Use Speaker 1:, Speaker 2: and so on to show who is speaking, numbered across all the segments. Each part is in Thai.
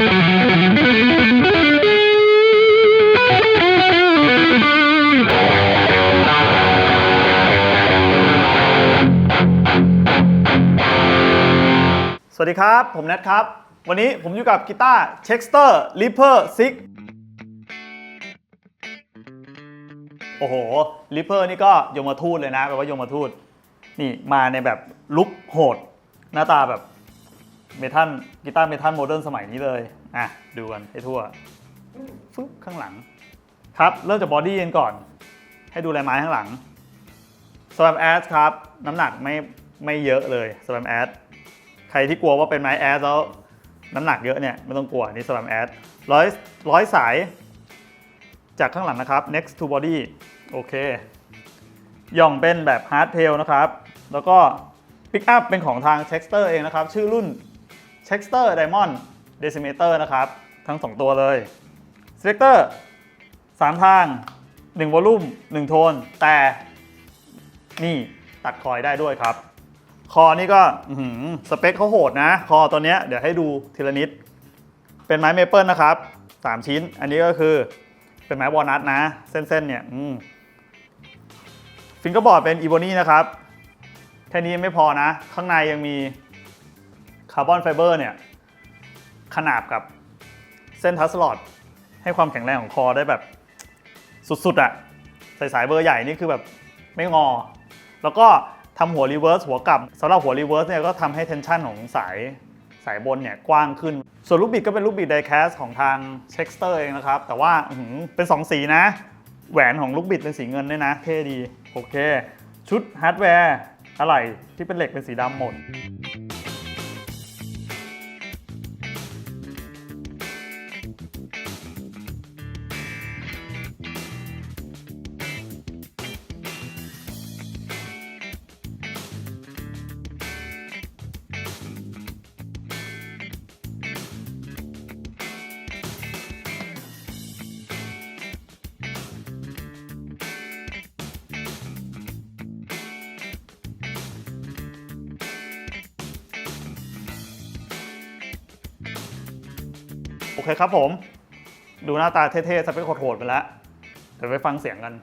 Speaker 1: สวัสดีครับ ผมแนทครับ วันนี้ผมอยู่กับกีตาร์เช็คสเตอร์ลิเปอร์ซิกโอ้โหลิเปอร์นี่ก็ยมทูตเลยนะแปลว่ายมทูตนี่มาในแบบลุคโหด หน้าตาแบบ เมทัลกีตาร์เมทัลโมเดิร์นสมัยนี้เลย อะ ดูกันให้ทั่วฟึ๊บข้างหลัง ครับ เริ่มจากบอดี้กันก่อน ให้ดูลายไม้ข้างหลังสแวมแอสครับ น้ำหนักไม่ไม่เยอะเลยสแวมแอสใครที่กลัวว่าเป็นไม้แอสแล้วน้ำหนักเยอะเนี่ยไม่ต้องกลัวนี่สลัมแอสร้อยร้อยสาย จากข้างหลังนะครับ next to body โอเคย่องเป็นแบบ hard tail นะครับ แล้วก็ pick up เป็นของทาง Chexter เองนะครับ ชื่อรุ่น Chexter Diamond Decimeter นะครับ ทั้ง 2 ตัวเลย selector 3ทาง1 volume 1โทน แต่นี่ตัดคอยได้ด้วยครับ คอนี่ก็สเปคเขาโหดนะ คอตัวเนี้ยเดี๋ยวให้ดูทีละนิด เป็นไม้เมเปิลนะครับ 3 ชิ้น อันนี้ก็คือเป็นไม้วอลนัทนะ เส้นๆเนี่ยฟิงเกอร์บอร์ดเป็นอีโบนี่นะครับ แค่นี้ยังไม่พอนะ ข้างในยังมี คาร์บอนไฟเบอร์เนี่ยขนาบกับเส้นทัสลอดให้ความแข็งแรงของคอได้แบบสุดๆอะใส่สายเบอร์ใหญ่นี่คือแบบไม่งอ แล้วก็ทำหัวรีเวิร์สหัวกลับสำหรับหัวรีเวิร์สเนี่ยก็ทำให้เทนชันของสายสายบนเนี่ยกว้างขึ้น ส่วนลูกบิดก็เป็นลูกบิดไดแคสของทางเช็คสเตอร์เองนะครับ แต่ว่าเป็น 2 สีนะ แหวนของลูกบิดเป็นสีเงินด้วยนะ เท่ดี โอเค ชุดฮาร์ดแวร์อะไรที่เป็นเหล็กเป็นสีดำหมด โอเคครับผม ดูหน้าตาเท่ๆสเปคโหดๆไปแล้ว เดี๋ยวไปฟังเสียงกัน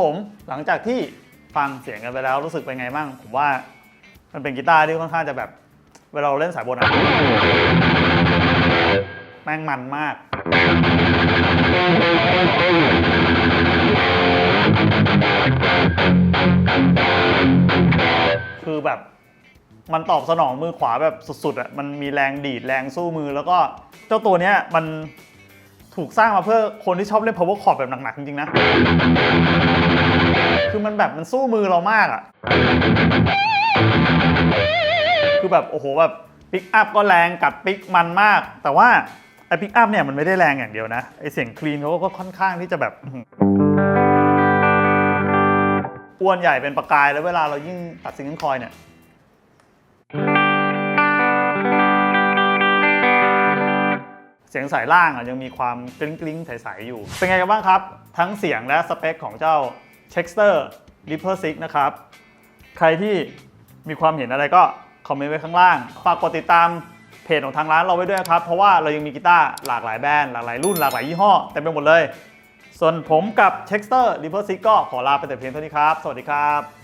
Speaker 1: ผมหลังจากที่ฟังเสียงกันไปแล้วรู้สึกเป็นไงบ้างผมว่ามันเป็นกีตาร์ที่ค่อนข้างจะแบบ เวลาเราเล่นสายบนอะแม่งมันมาก คือแบบมันตอบสนองมือขวาแบบสุดๆอะมันมีแรงดีดแรงสู้มือ แล้วก็เจ้าตัวเนี้ยมันถูกสร้างมาเพื่อคนที่ชอบเล่น power chord แบบหนักๆจริงๆนะ คือมันแบบมันสู้มือเรามากอะ คือแบบโอ้โหแบบปิกอัพก็แรงกัดปิกมันมาก แต่ว่าไอปิกอัพเนี่ยมันไม่ได้แรงอย่างเดียวนะไอเสียงคลีนเขาก็ค่อนข้างที่จะแบบอ้วนใหญ่เป็นประกายแล้วเวลาเรายิ่งตัดซิงเกิลคอยเนี่ยเสียงสายล่างอะยังมีความกริ้งกริ้งๆใสๆอยู่ เป็นไงกันบ้างครับ ทั้งเสียงและสเปคของเจ้า Chexter Reaper 6นะครับ ใครที่มีความเห็นอะไรก็คอมเมนต์ไว้ข้างล่าง ฝากกดติดตามเพจของทางร้านเราไว้ด้วยครับ เพราะว่าเรายังมีกีตาร์หลากหลายแบรนด์หลากหลายรุ่นหลากหลายยี่ห้อเต็มไปหมดเลย ส่วนผมกับ Chexter Reaper 6ก็ขอลาไปแต่เพียงเท่านี้ครับ สวัสดีครับ